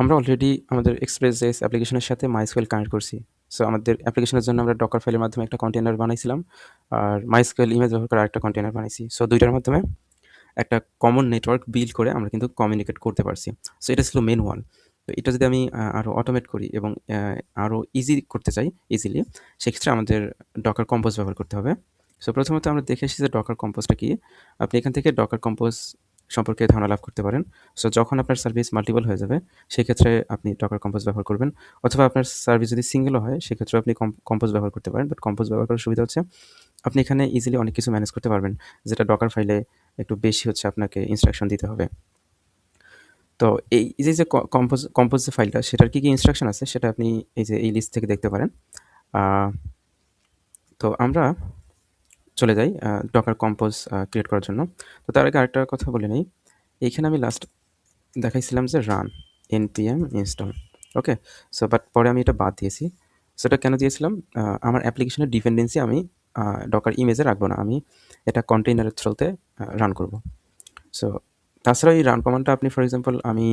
আমরা অলরেডি আমাদের এক্সপ্রেস.js অ্যাপ্লিকেশনের সাথে MySQL কানেক্ট করছি। সো আমাদের অ্যাপ্লিকেশনের জন্য আমরা ডকার ফাইলের মাধ্যমে একটা কন্টেনার বানাইছিলাম। আর MySQL ইমেজ ব্যবহার করে আরেকটা কন্টেনার বানাইছি। সো দুইটার মাধ্যমে একটা কমন নেটওয়ার্ক বিল্ড করে আমরা কিন্তু কমিউনিকেট করতে পারছি। সো এটা ছিল মেন ওয়ান। তো এটা যদি আমি আরও অটোমেট করি এবং আরও ইজি করতে চাই ইজিলি, সেক্ষেত্রে আমাদের ডকার কম্পোজ ব্যবহার করতে হবে। সো প্রথমত আমরা দেখে এসেছি যে ডকার কম্পোজটা কি। আপনি এখান থেকে ডকার কম্পোজ সম্পর্কে ধারণা লাভ করতে পারেন। সো যখন আপনার সার্ভিস মাল্টিপল হয়ে যাবে, সেক্ষেত্রে আপনি ডকার কম্পোজ ব্যবহার করবেন। অথবা আপনার সার্ভিস যদি সিঙ্গেলও হয়, সেক্ষেত্রেও আপনি কম কম্পোজ ব্যবহার করতে পারেন। বাট কম্পোজ ব্যবহার করার সুবিধা হচ্ছে, আপনি এখানে ইজিলি অনেক কিছু ম্যানেজ করতে পারবেন। যেটা ডকার ফাইলে একটু বেশি হচ্ছে আপনাকে ইনস্ট্রাকশন দিতে হবে। তো এই যে, যে কম্পোজ কম্পোজ যে ফাইলটা, সেটার কী কী ইনস্ট্রাকশন আছে, সেটা আপনি এই যে এই লিস্ট থেকে দেখতে পারেন। তো আমরা চলে যাই ডকার কম্পোজ ক্রিয়েট করার জন্য। তো তার আগে আরেকটা কথা বলে নিই এইখানে আমি লাস্ট দেখাইছিলাম যে run npm install okay? So but পরে আমি এটা বাদ দিয়েছি। সো এটা কেন দিয়েছিলাম? আমার অ্যাপ্লিকেশনের ডিপেন্ডেন্সি আমি ডকার ইমেজে রাখব না। আমি এটা কন্টেইনারের থ্রুতে রান করব। সো তাছাড়া এই রান কমান্ডটা আপনি ফর এক্সাম্পল আমি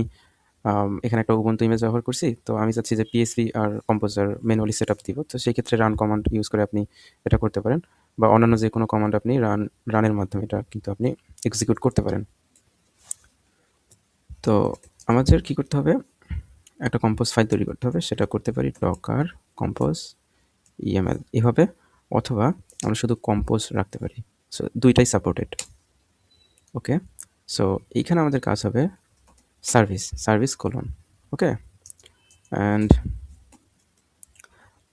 এখানে একটা উবুন্টু ইমেজ ব্যবহার করছি। তো আমি চাচ্ছি যে পিএসপি আর কম্পোজার ম্যানুয়ালি সেট আপ দিব। তো সেই ক্ষেত্রে রান কমান্ড ইউজ করে আপনি এটা করতে পারেন। বা অন্যান্য যে কোনো কমান্ড আপনি রান রানের মাধ্যমে এটা কিন্তু আপনি এক্সিকিউট করতে পারেন। তো আমাদের কি করতে হবে? একটা কম্পোজ ফাইল তৈরি করতে হবে। সেটা করতে পারি ডকার কম্পোজ ইএমএল এভাবে অথবা আমরা শুধু কম্পোজ রাখতে পারি। সো দুইটাই সাপোর্টেড। ওকে? সো এইখানে আমাদের কাজ হবে service, service colon okay? And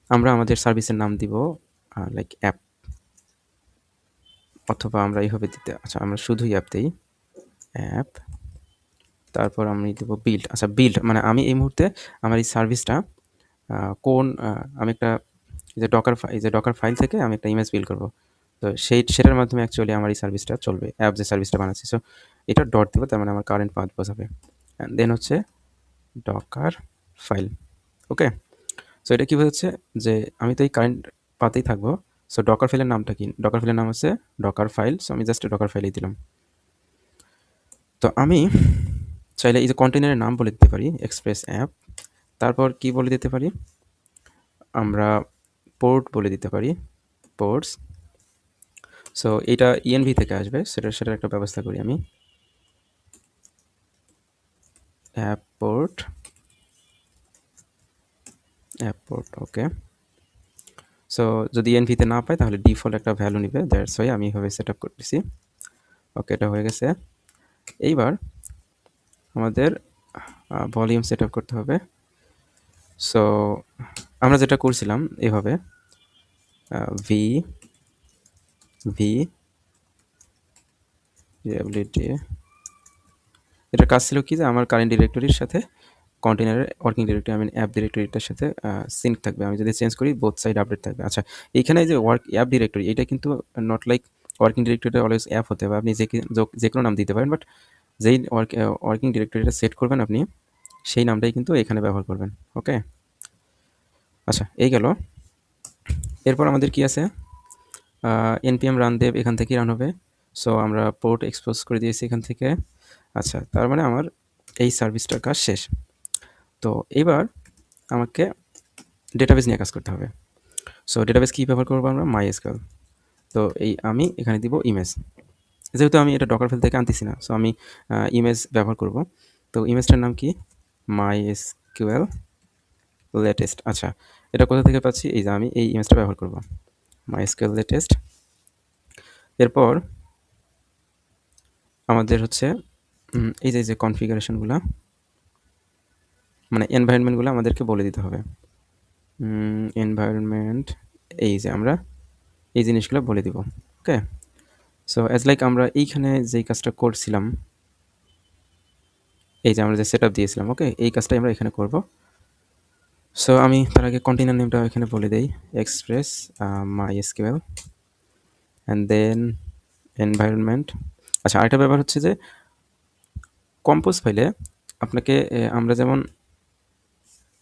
আমরা আমাদের সার্ভিসের নাম দিব লাইক অ্যাপ। অথবা আমরা এইভাবে দিতে আচ্ছা আমরা শুধুই অ্যাপ দেই। অ্যাপ তারপর আমি দেবো বিল্ড। আচ্ছা বিল্ড মানে আমি এই মুহূর্তে আমার এই সার্ভিসটা কোন আমি একটা যে ডকার এই যে ডকার ফাইল থেকে আমি একটা ইমেজ বিল্ড করব। তো সেই, সেটার মাধ্যমে অ্যাকচুয়ালি আমার এই সার্ভিসটা চলবে। অ্যাপ যে সার্ভিসটা বানাচ্ছি। সো এটা ডট দেবো, তার মানে আমার কারেন্ট পাথ। অ্যান্ড দেন হচ্ছে ডকার ফাইল। ওকে? সো এটা কি বোঝাচ্ছে যে আমি তো এই কারেন্ট পাতেই থাকব। সো ডকার ফাইলের নামটা কি? ডকার ফাইলের নাম হচ্ছে ডকার ফাইল। সো আমি জাস্ট ডকার ফাইলই দিলাম। তো আমি চাইলে এই যে কন্টেইনারের নাম বলে দিতে পারি এক্সপ্রেস অ্যাপ। তারপর কি বলে দিতে পারি? আমরা পোর্ট বলে দিতে পারি। পোর্টস। সো এটা ইএনভি থেকে আসবে। সেটা সেটার একটা ব্যবস্থা করি আমি। App port app port okay. So যদি এনভিতে না পাই, তাহলে ডিফল্ট একটা ভ্যালু নিবে। দ্যাটস ওয়াই আমি এভাবে সেট আপ করতেছি। ওকে এটা হয়ে গেছে। এইবার আমাদের ভলিউম সেটআপ করতে হবে। সো আমরা যেটা করছিলাম এভাবে ভি ভি এটার কাজ ছিল কি যে আমার কারেন্ট ডিরেক্টরির সাথে কন্টেইনারের working directory I mean app ডিরেক্টরিটার সাথে সিঙ্ক থাকবে। আমি যদি চেঞ্জ করি বোথ সাইড আপডেট থাকবে। আচ্ছা এইখানে যে ওয়ার্ক অ্যাপ ডিরেক্টরি এটা কিন্তু নট লাইক ওয়ার্কিং ডিরেক্টরিটা অলওয়েজ অ্যাপ হতে হবে। আপনি যে কোনো নাম দিতে পারেন। বাট যেই ওয়ার্ক ওয়ার্কিং ডিরেক্টরিটা সেট করবেন আপনি, সেই নামটাই কিন্তু এখানে ব্যবহার করবেন। ওকে? আচ্ছা এই গেল। এরপর আমাদের কি আছে? npm রান দেব এখান থেকেই রান হবে। সো আমরা পোর্ট এক্সপোজ করে দিয়েছি এখান থেকে। আচ্ছা তার মানে আমার এই সার্ভিসটার কাজ শেষ। তো এবার আমাকে ডেটাবেস নিয়ে কাজ করতে হবে। সো ডেটাবেস কি ব্যবহার করব আমরা? MySQL। তো এই আমি এখানে দিব ইমেজ। যেহেতু আমি এটা ডকার ফাইল থেকে আনতেছি না। সো আমি ইমেজ ব্যবহার করব। তো ইমেজটার নাম কি? MySQL latest. আচ্ছা এটা কোথা থেকে পাচ্ছি? এই যে আমি এই ইমেজটা ব্যবহার করব। MySQL latest. এরপর আমাদের হচ্ছে এই যে, যে কনফিগারেশনগুলা মানে এনভায়রনমেন্টগুলো আমাদেরকে বলে দিতে হবে। এনভায়রনমেন্ট এই যে আমরা এই জিনিসগুলো বলে দিব। ওকে? সো অ্যাজ লাইক আমরা এইখানে যেই কাজটা করছিলাম, এই যে আমরা যে সেটআপ দিয়েছিলাম। ওকে? এই কাজটাই আমরা এখানে করব। সো আমি তার আগে কন্টেইনার নেমটা এখানে বলে দেই। Express my MySQL and then environment. আচ্ছা আরেকটা ব্যাপার হচ্ছে যে কম্পোজ ফাইলে আপনাকে আমরা যেমন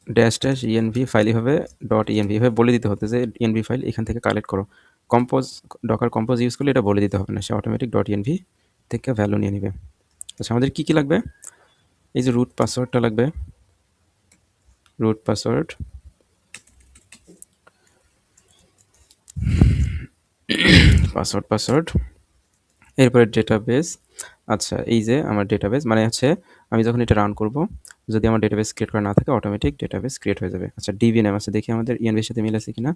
ড্যাশ ড্যাশ ইএনভি ফাইল এভাবে ডট ইএনভি এভাবে বলে দিতে হতো যে ইএনভি ফাইল এখান থেকে কালেক্ট করো। কম্পোজ ডকার কম্পোজ ইউজ করলে এটা বলে দিতে হবে না। সে অটোমেটিক ডট ইএনভি থেকে ভ্যালু নিয়ে নিবে। আচ্ছা আমাদের কি, কি লাগবে? এই যে রুট পাসওয়ার্ডটা লাগবে। root password পাসওয়ার্ড পাসওয়ার্ড এরপরে ডেটাবেস আচ্ছা এই যে আমার ডেটাবেস মানে হচ্ছে আমি যখন এটা রান করব যদি আমার ডেটাবেস ক্রিয়েট করা না থাকে অটোমেটিক ডেটাবেস ক্রিয়েট হয়ে যাবে। আচ্ছা ডিবি নেম আছে, দেখি আমাদের ইএনভির সাথে মিল আছে কিনা।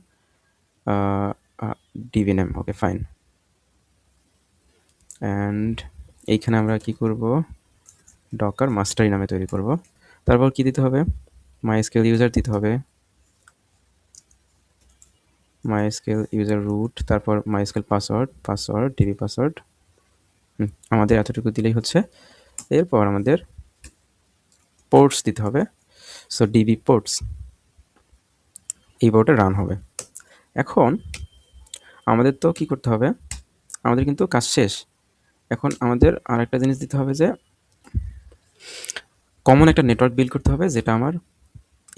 DB name okay fine and এইখানে আমরা কি করব? ডকার মাস্টারি নামে তৈরি করব। তারপর কি দিতে হবে? মাইস্কেল ইউজার দিতে হবে। মাইস্কেল ইউজার রুট তারপর MySQL password password DB password আমাদের এতটুকু দিলেই হচ্ছে। এরপর আমাদের পোর্টস দিতে হবে। সো ডিবি পোর্টস এই বোর্ডে রান হবে। এখন আমাদের তো কি করতে হবে? আমাদের কিন্তু কাজ শেষ। এখন আমাদের আর একটা জিনিস দিতে হবে যে কমন একটা নেটওয়ার্ক বিল্ড করতে হবে যেটা আমার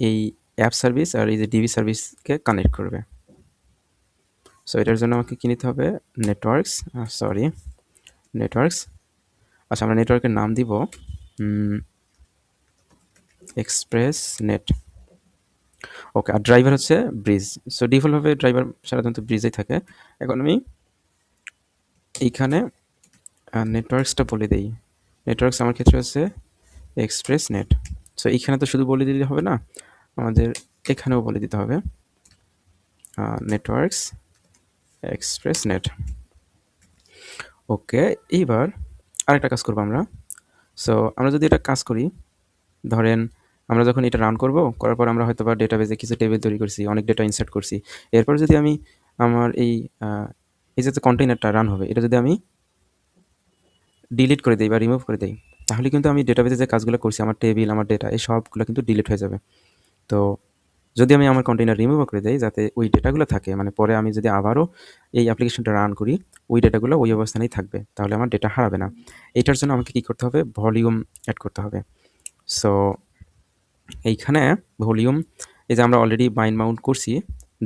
এই অ্যাপ সার্ভিস আর এই যে ডিবি সার্ভিসকে কানেক্ট করবে। সো এটার জন্য আমাকে কী নিতে হবে? নেটওয়ার্কস সরি নেটওয়ার্কস আচ্ছা আমরা নেটওয়ার্কের নাম দিব এক্সপ্রেস নেট। ওকে, আর ড্রাইভার হচ্ছে ব্রিজ। সো ডিফল্টভাবে ড্রাইভার সাধারণত ব্রিজেই থাকে। এখন আমি এইখানে নেটওয়ার্কসটা বলে দিই। নেটওয়ার্কস আমার ক্ষেত্রে হচ্ছে এক্সপ্রেস নেট। সো এইখানে তো শুধু বলে দিতে হবে না, আমাদের এখানেও বলে দিতে হবে। Networks express net. ওকে, এইবার আরেকটা কাজ করব আমরা। সো আমরা যদি এটা কাজ করি ধরেন আমরা যখন এটা রান করব, করার পর আমরা হয়তো বা ডেটাবেজে কিছু টেবিল তৈরি করছি, অনেক ডেটা ইনসার্ট করছি। এরপর যদি আমি আমার এই এই যে কন্টেইনারটা রান হবে, এটা যদি আমি ডিলিট করে দিই বা রিমুভ করে দিই, তাহলে কিন্তু আমি ডেটাবেজে যে কাজগুলো করছি, আমার টেবিল আমার ডেটা এই সবগুলো কিন্তু ডিলিট হয়ে যাবে। তো যদি আমি আমার কন্টেইনার রিমুভ করে দিই, যাতে ওই ডেটাগুলো থাকে মানে পরে আমি যদি আবারও এই অ্যাপ্লিকেশনটা রান করি, ওই ডেটাগুলো ওই অবস্থানেই থাকবে, তাহলে আমার ডেটা হারাবে না। এটার জন্য আমাকে কী করতে হবে? ভলিউম অ্যাড করতে হবে। সো এইখানে ভলিউম, এই যে আমরা অলরেডি বাইন মাউন্ট করছি,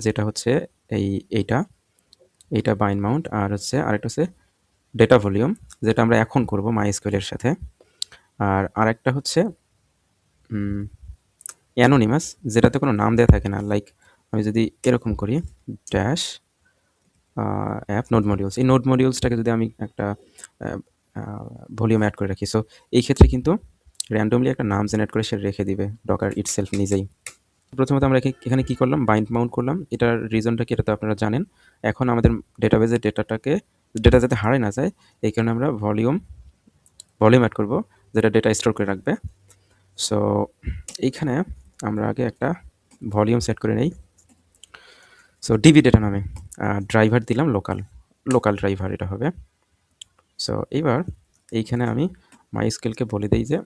যেটা হচ্ছে এই এইটা এইটা বাইন মাউন্ট আর হচ্ছে আরেকটা হচ্ছে ডেটা ভলিউম যেটা আমরা এখন করব মাই স্কুয়েলের সাথে। আর আরেকটা হচ্ছে অ্যানোনিমাস যেটাতে কোনো নাম দেওয়া থাকে না। লাইক আমি যদি এরকম করি ড্যাশ অ্যাপ নোট মডিউলস এই নোট মডিউলসটাকে যদি আমি একটা ভলিউম অ্যাড করে রাখি। সো এই ক্ষেত্রে কিন্তু র্যান্ডমলি একটা নাম জেনারেট করে সে রেখে দিবে ডকার ইটসেলফ নিজেই। প্রথমত আমরা এখানে কি করলাম? বাইন্ড মাউন্ট করলাম। এটার রিজনটা কি এটা তো আপনারা জানেন। এখন আমাদের ডেটাবেজের ডেটাটাকে ডেটা যাতে হারায় না যায়, এই কারণে আমরা ভলিউম ভলিউম অ্যাড করব, যেটা ডেটা স্টোর করে রাখবে। সো এইখানে আমরা আগে একটা ভলিউম সেট করে নেই। সো ডিবি ডেটা নামে ড্রাইভার দিলাম লোকাল লোকাল ড্রাইভার এটা হবে। সো এইবার এইখানে আমি মাই স্কেলকে বলে দিই যে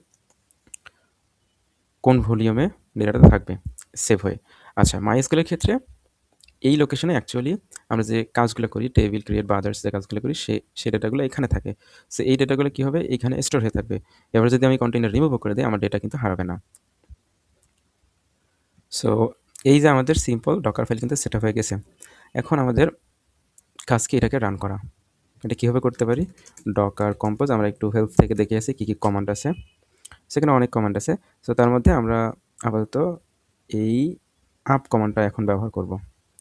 কোন ভলিউমে ডেটাটা থাকবে সেভ হয়ে। আচ্ছা মাই স্কেলের ক্ষেত্রে এই লোকেশনে অ্যাকচুয়ালি আমরা যে কাজগুলো করি টেবিল ক্রিয়েট বা আদার্স যে কাজগুলো করি, সে সেই ডেটাগুলো এখানে থাকে। সো এই ডেটাগুলো কী হবে? এখানে স্টোর হয়ে থাকবে। এবার যদি আমি কন্টেনার রিমুভ করে দিই, আমার ডেটা কিন্তু হারাবে না। সো এই যে আমাদের সিম্পল ডকার ফাইল কিন্তু সেট হয়ে গেছে। এখন আমাদের কাজকে এটাকে রান করা। এটা কীভাবে করতে পারি? ডকার কম্পোজ আমরা একটু হেল্প থেকে দেখে আসি কী কী কমান্ড আছে। সেখানে অনেক কমান্ড আছে। সো তার মধ্যে আমরা আপাতত এই আপ কমান্ডটা এখন ব্যবহার করব।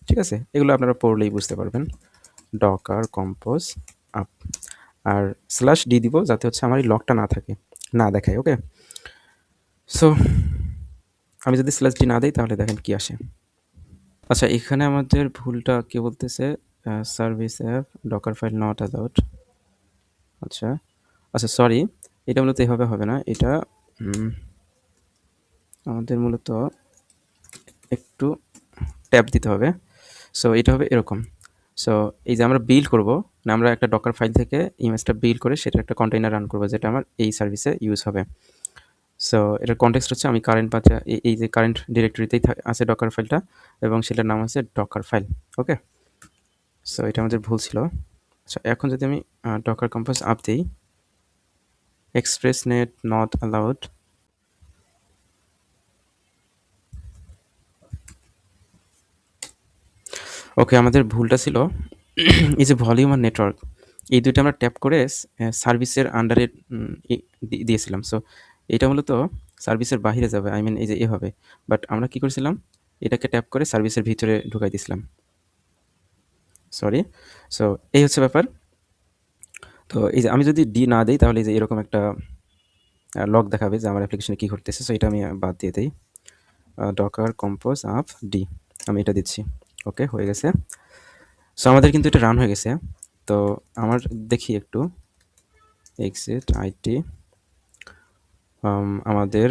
ঠিক আছে? এগুলো আপনারা পড়লেই বুঝতে পারবেন। ডকার কম্পোজ আপ আর স্ল্যাশ ডি দিব যাতে হচ্ছে আমার এই লকটা না থাকে, না দেখায় ওকে সো আমি যদি স্ল্যাশ ডি না দিই তাহলে দেখেন কি আসে। আচ্ছা এখানে আমাদের ভুলটা কে বলতেছে? Service app docker file not allowed আচ্ছা আচ্ছা সরি এটা মূলত এভাবে হবে না। এটা আমাদের মূলত একটু ট্যাপ দিতে হবে। সো এটা হবে এরকম। সো এই যে আমরা বিল করব না আমরা একটা ডকার ফাইল থেকে ইমেজটা বিল করে সেটা একটা কন্টেইনার রান করব যেটা আমার এই সার্ভিসে ইউজ হবে। সো এটার কন্টেক্সট হচ্ছে আমি কারেন্ট পাচ্ছি এই যে কারেন্ট ডিরেক্টরিতেই আছে ডকার ফাইলটা এবং সেটার নাম আছে ডকার ফাইল ওকে সো এটা আমাদের ভুল ছিল। আচ্ছা এখন যদি আমি ডকার কম্পোজ আপ দিই নেট নট অ্যালাউড। ওকে, আমাদের ভুলটা ছিল এই যে ভলিউম আর নেটওয়ার্ক, এই দুইটা আমরা ট্যাপ করে সার্ভিসের আন্ডারে দিয়েছিলাম। সো এটা মূলত সার্ভিসের বাহিরে যাবে আই মিন এই যে এভাবে বাট আমরা কি করেছিলাম? এটাকে ট্যাপ করে সার্ভিসের ভিতরে ঢুকাই দিয়েছিলাম। সরি সো এই হচ্ছে ব্যাপার। তো এই যে আমি যদি ডি না দিই, তাহলে এই যে এরকম একটা লগ দেখাবে যে আমার অ্যাপ্লিকেশনে কী ঘটতেছে। সো এটা আমি বাদ দিয়ে দিই। ডকার কম্পোজ আপ ডি আমি এটা দিচ্ছি। ওকে হয়ে গেছে। সো আমাদের কিন্তু এটা রান হয়ে গেছে। তো, আমার দেখি একটু। এক্সিট আইটি আমাদের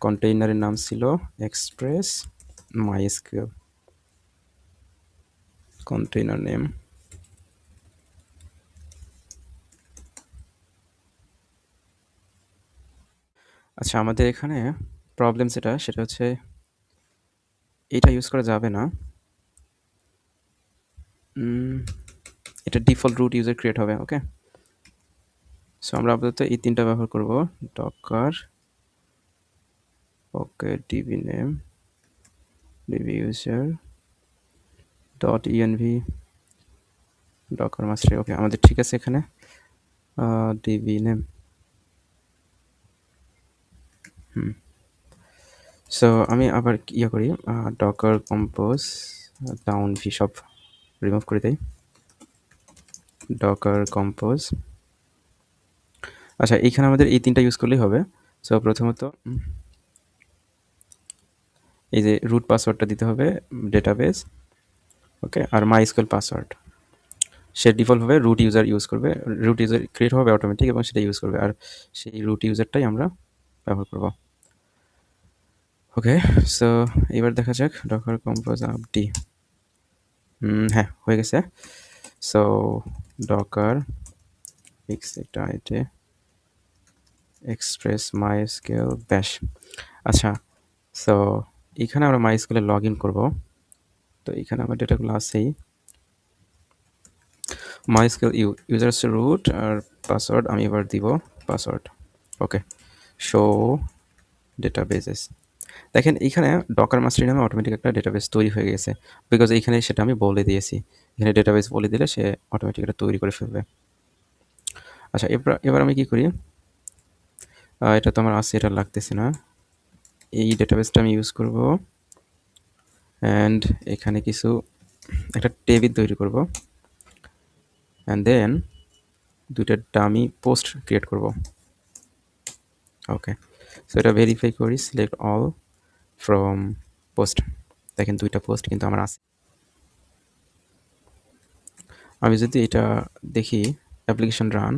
কন্টেইনারের নাম ছিল এক্সপ্রেস মাইস্কিউ কন্টেইনার নেম আচ্ছা আমাদের এখানে প্রবলেম যেটা, সেটা হচ্ছে এটা ইউজ করা যাবে না। এটা ডিফল্ট রুট ইউজার ক্রিয়েট হবে ওকে সো আমরা আপাতত এই তিনটা ব্যবহার করব। Docker okay DB name DB user dot ENV docker master okay আমাদের ঠিক আছে এখানে। ডিবি নেম হুম। সো আমি আবার ইয়ে করি ডকার কম্পোজ ডাউন ভি সব রিমুভ করে দেই। ডকার কম্পোজ আচ্ছা এইখানে আমাদের এই তিনটা ইউজ করলেই হবে। সো প্রথমত, এই যে রুট পাসওয়ার্ডটা দিতে হবে ডেটাবেস ওকে আর মাই স্কুল পাসওয়ার্ড সে ডিফল্টভাবে রুট ইউজার ইউজ করবে রুট ইউজার ক্রিয়েট হবে অটোমেটিক এবং সেটা ইউজ করবে। আর সেই রুট ইউজারটাই আমরা ব্যবহার করব। ওকে সো এবার দেখা যাক ডকার কম্পোজ আপডি হ্যাঁ হয়ে গেছে। So docker exec express MySQL bash আচ্ছা সো এখানে আমরা মাই স্কুলে লগ ইন করব। তো এখানে আমার ডেটাগুলো আছেই। MySQL U user root আর পাসওয়ার্ড আমি এবার দিব পাসওয়ার্ড ওকে শো ডেটাবেসেস দেখেন এইখানে ডকার মাস্টারি নামে অটোমেটিক একটা ডেটাবেস তৈরি হয়ে গেছে। বিকজ এইখানে সেটা আমি বলে দিয়েছি। এখানে ডেটাবেস বলে দিলে সে অটোমেটিক এটা তৈরি করে ফেলবে। আচ্ছা এবার এবার আমি কি করি? এটা তো আমার আছে, এটা লাগতেছে না। এই ডেটাবেসটা আমি ইউজ করব। অ্যান্ড এখানে কিছু একটা টেবিল তৈরি করব। অ্যান্ড দেন দুইটা ডামি পোস্ট ক্রিয়েট করব। ওকে সো এটা ভেরিফাই করি সিলেক্ট অল ফ্রম পোস্ট দেখেন দুইটা পোস্ট কিন্তু আমার আছে। আমি যদি এটা দেখি অ্যাপ্লিকেশন রান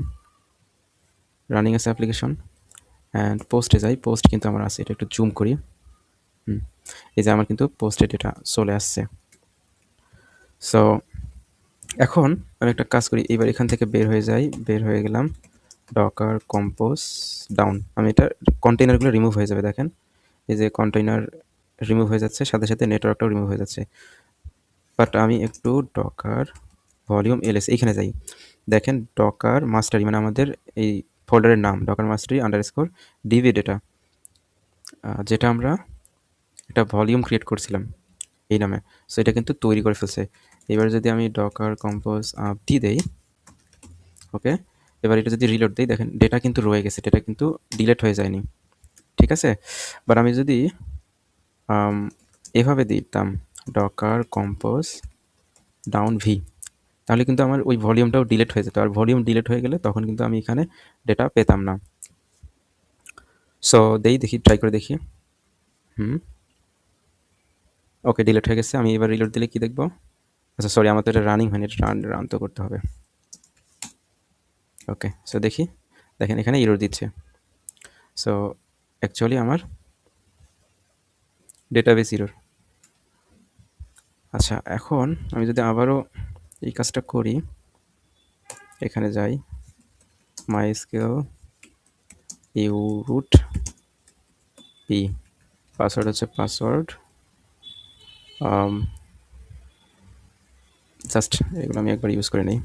রানিং আছে অ্যাপ্লিকেশন অ্যান্ড পোস্টে যাই পোস্ট কিন্তু আমার আছে। এটা একটু জুম করি। হুম, এই যে আমার কিন্তু পোস্টেড এটা চলে আসছে। সো এখন আমি একটা কাজ করি। এবার এখান থেকে বের হয়ে যাই। বের হয়ে গেলাম। ডকার কম্পোজ ডাউন আমি এটা কন্টেনারগুলো রিমুভ হয়ে যাবে, দেখেন। এই যে কন্টেইনার রিমুভ হয়ে যাচ্ছে, সাথে সাথে নেটওয়ার্কটাও রিমুভ হয়ে যাচ্ছে। বাট আমি একটু ডকার ভলিউম এলএস এইখানে যাই। দেখেন ডকার মাস্টারি মানে আমাদের এই ফোল্ডারের নাম ডকার মাস্টারি আন্ডার স্কোর ডিভি ডেটা যেটা আমরা একটা ভলিউম ক্রিয়েট করছিলাম এই নামে। সো এটা কিন্তু তৈরি করে ফেলছে। এবার যদি আমি ডকার কম্পোজ ডি দেই ওকে এবার এটা যদি রিলোড দিই, দেখেন ডেটা কিন্তু রয়ে গেছে ডেটা কিন্তু ডিলেট হয়ে যায়নি। ঠিক আছে? বাট আমি যদি এভাবে দিতাম ডকার কম্পোজ ডাউন ভি তাহলে কিন্তু আমার ওই ভলিউমটাও ডিলেট হয়ে যেত। আর ভলিউম ডিলেট হয়ে গেলে তখন কিন্তু আমি এখানে ডেটা পেতাম না। সো দেই দেখি ট্রাই করে দেখি। হুম। ওকে ডিলেট হয়ে গেছে। আমি এবার রিলোড দিলে কি দেখব? আচ্ছা সরি আমার তো এটা রানিং হয়নি রান রান তো করতে হবে। ওকে সো দেখি। দেখেন, এখানে ইরোর দিচ্ছে। সো অ্যাকচুয়ালি আমার ডেটাবেস ইরোর আচ্ছা এখন আমি যদি আবারও এই কাজটা করি, এখানে যাই MySQL U root P password হচ্ছে পাসওয়ার্ড জাস্ট এগুলো আমি একবার ইউজ করে নিই।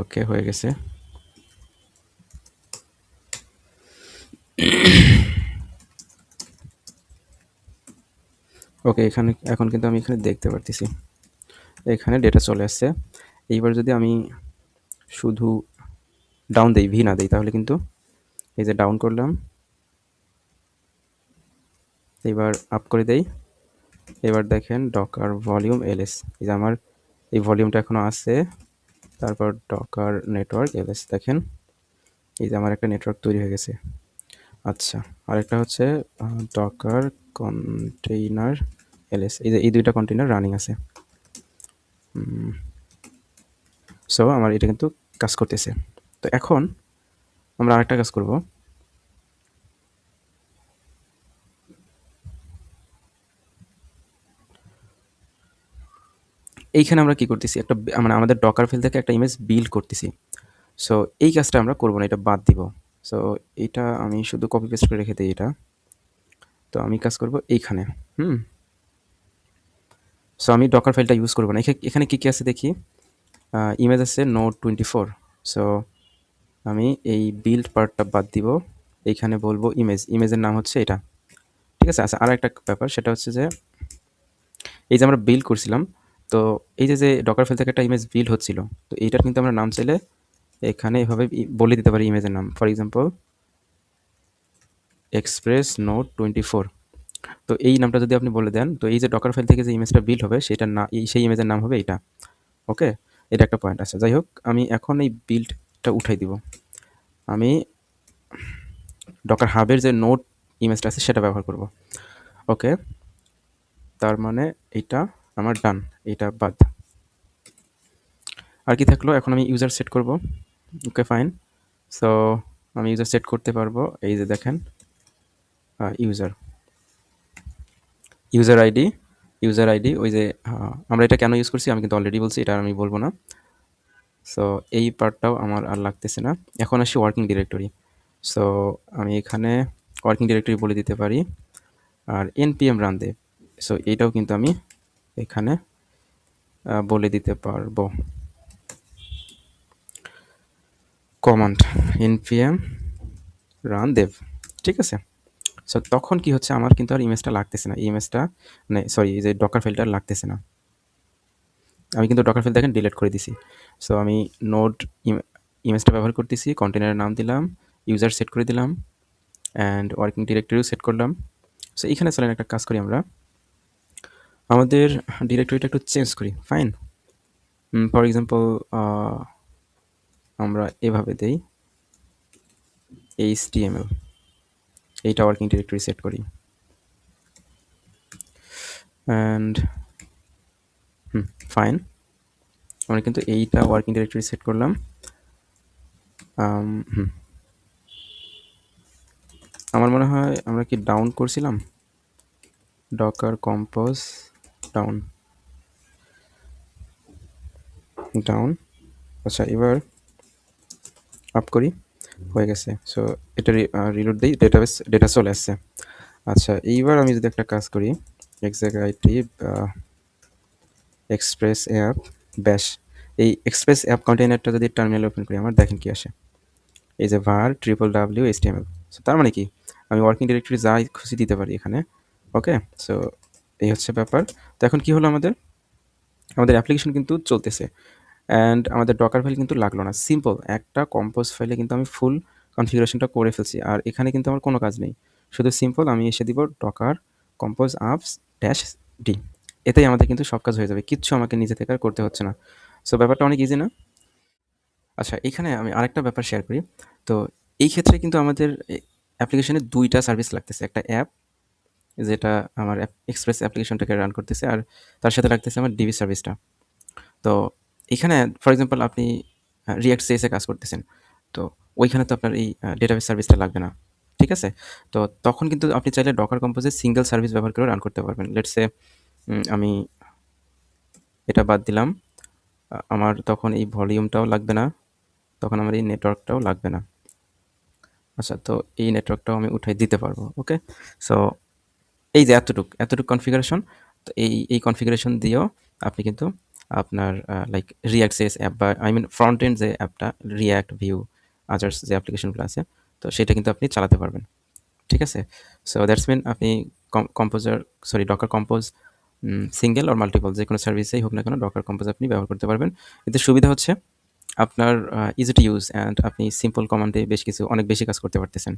ওকে, হয়ে গেছে। ওকে, এখানে, এখন কিন্তু আমি এখানে দেখতে পারতেছি। এখানে ডেটা চলে আসছে। এইবার যদি আমি শুধু ডাউন দেই ভি না দেই, তাহলে কিন্তু এই যে ডাউন করলাম এবার আপ করে দেই। এবার দেখেন ডকার ভলিউম এলএস এই যে আমার, এই ভলিউমটা এখনও আছে। তারপর ডকার নেটওয়ার্ক এলএস দেখেন। এই যে আমার একটা নেটওয়ার্ক তৈরি হয়ে গেছে। আচ্ছা আরেকটা হচ্ছে ডকার কন্টেইনার এলএস। এই যে এই দুইটা কন্টেইনার রানিং আছে। সো আমার এটা কিন্তু কাজ করতেছে। তো এখন আমরা আরেকটা কাজ করব। এইখানে আমরা কি করতেছি? একটা মানে আমাদের ডকার ফিল থেকে একটা ইমেজ বিল্ড করতেছি। সো এই কাজটা আমরা করব না, এটা বাদ দিব। সো এটা আমি শুধু কপি পেস্ট করে রেখে দিই এটা। তো আমি কাজ করব এইখানে, হুম? সো আমি ডকার ফাইলটা ইউজ করব না। এখানে কী কী আছে দেখি? ইমেজ আছে নোট টোয়েন্টি ফোর সো আমি এই বিল্ড পার্টটা বাদ দিব। এইখানে বলব ইমেজ ইমেজের নাম হচ্ছে এটা। ঠিক আছে? আচ্ছা আর একটা ব্যাপার, সেটা হচ্ছে যে, এই যে আমরা বিল্ড করছিলাম তো এই যে যে ডকার ফাইল থেকে একটা ইমেজ বিল্ড হচ্ছিল, তো এইটার কিন্তু আমরা নাম চাইলে এখানে এভাবে বলে দিতে পারি ইমেজের নাম। For example express node twenty four তো এই নামটা যদি আপনি বলে দেন, তো এই যে ডকার ফাইল থেকে যে ইমেজটা বিল্ড হবে সেটা না, এই, সেই ইমেজের নাম হবে এটা। ওকে এটা একটা পয়েন্ট আছে। যাই হোক, আমি এখন এই বিল্ডটা উঠাই দিব। আমি ডকার হাবের যে নোট ইমেজটা আছে, সেটা ব্যবহার করব। ওকে তার মানে এইটা আমার ডান এইটা বাদ আর কি থাকল? এখন আমি ইউজার সেট করব। ওকে ফাইন সো আমি ইউজার সেট করতে পারব। এই যে দেখেন user user ID user ID ওই যে আমরা এটা কেন ইউজ করছি? আমি কিন্তু অলরেডি বলছি, এটা আমি বলব না। সো এই পার্টটাও আমার আর লাগতেছে না। এখন আসি ওয়ার্কিং ডিরেক্টরি সো আমি এখানে ওয়ার্কিং ডিরেক্টরি বলে দিতে পারি। আর এনপিএম রান দেব সো এইটাও কিন্তু আমি এখানে বলে দিতে পারব। কমান্ড এনপিএম রান দেব ঠিক আছে? সো তখন কি হচ্ছে, আমার কিন্তু আর ইমেজটা লাগতেছে না। ইমেজটা মানে সরি যে ডকার ফাইলটা লাগতেছে না। আমি কিন্তু ডকার ফাইল দেখেন ডিলিট করে দিছি। সো আমি নোট ইমেজটা ব্যবহার করতেছি কন্টেনারের নাম দিলাম ইউজার সেট করে দিলাম অ্যান্ড ওয়ার্কিং ডিরেক্টরিও সেট করলাম। সো এখানে চলেন একটা কাজ করি আমরা। আমাদের ডিরেক্টরিটা একটু চেঞ্জ করি ফাইন ফর এক্সাম্পল আমরা এভাবে দেই এইচ টিএমএল এইটা ওয়ার্কিং ডিরেক্টরি সেট করি। অ্যান্ড ফাইন আমরা কিন্তু এইটা ওয়ার্কিং ডিরেক্টরি সেট করলাম। আমার মনে হয় আমরা কি ডাউন করছিলাম? ডকার কম্পোজ ডাউন ডাউন আচ্ছা এবার আপ করি। হয়ে গেছে। সো এটা রিলোড দিই ডেটাবেস ডেটা চলে আসছে। আচ্ছা এইবার আমি যদি একটা কাজ করি এক্সাক্ট এক্সপ্রেস অ্যাপ ব্যাশ এই এক্সপ্রেস অ্যাপ কন্টেনারটা যদি টার্মিনাল ওপেন করি, আমার দেখেন কি আসে? এই যে var triple W HTML so তার মানে কি? আমি ওয়ার্কিং ডিরেক্টরি যাই খুশি দিতে পারি এখানে ওকে সো এই হচ্ছে ব্যাপার। তো এখন কি হলো আমাদের? আমাদের অ্যাপ্লিকেশন কিন্তু চলতেছে। অ্যান্ড আমাদের ডকার ফাইল কিন্তু লাগল না। সিম্পল একটা কম্পোজ ফাইলে কিন্তু আমি ফুল কনফিগারেশনটা করে ফেলছি। আর এখানে কিন্তু আমার কোনো কাজ নেই। শুধু সিম্পল আমি এসে দিব docker compose ups dash D এতেই আমাদের কিন্তু সব কাজ হয়ে যাবে। কিচ্ছু আমাকে নিজে থেকে আর করতে হচ্ছে না। সো ব্যাপারটা অনেক ইজি না? আচ্ছা এখানে আমি আরেকটা ব্যাপার শেয়ার করি। তো এই ক্ষেত্রে কিন্তু আমাদের অ্যাপ্লিকেশনে দুইটা সার্ভিস লাগতেছে। একটা অ্যাপ যেটা আমার এক্সপ্রেস অ্যাপ্লিকেশনটাকে রান করতেছে আর তার সাথে লাগতেছে আমার ডিবি সার্ভিসটা তো এখানে ফর এক্সাম্পল আপনি রিয়াক্ট সিএসে কাজ করতেছেন, তো ওইখানে তো আপনার এই ডেটাবেস সার্ভিসটা লাগবে না, ঠিক আছে? তো তখন কিন্তু আপনি চাইলে ডকার কম্পোজে সিঙ্গেল সার্ভিস ব্যবহার করে রান করতে পারবেন। লেটসে আমি এটা বাদ দিলাম আমার তখন এই ভলিউমটাও লাগবে না, তখন আমার এই নেটওয়ার্কটাও লাগবে না। আচ্ছা তো এই নেটওয়ার্কটাও আমি উঠাই দিতে পারব ওকে সো এই যে এতটুক এতটুক কনফিগারেশন তো এই এই কনফিগারেশন দিয়েও আপনি কিন্তু আপনার লাইক রিয়াক্ট সেস অ্যাপ বা আই মিন ফ্রন্ট এন্ড যে অ্যাপটা রিয়াক্ট ভিউ আদার্স যে অ্যাপ্লিকেশনগুলো আছে, তো সেটা কিন্তু আপনি চালাতে পারবেন ঠিক আছে সো দ্যাটস মিন আপনি composer sorry docker compose single or multiple যে কোনো সার্ভিসেই হোক না কেন ডকার কম্পোজ আপনি ব্যবহার করতে পারবেন। এতে সুবিধা হচ্ছে আপনার ইজি টু ইউজ অ্যান্ড আপনি সিম্পল কমান্ডে বেশ কিছু, অনেক বেশি কাজ করতে পারতেছেন।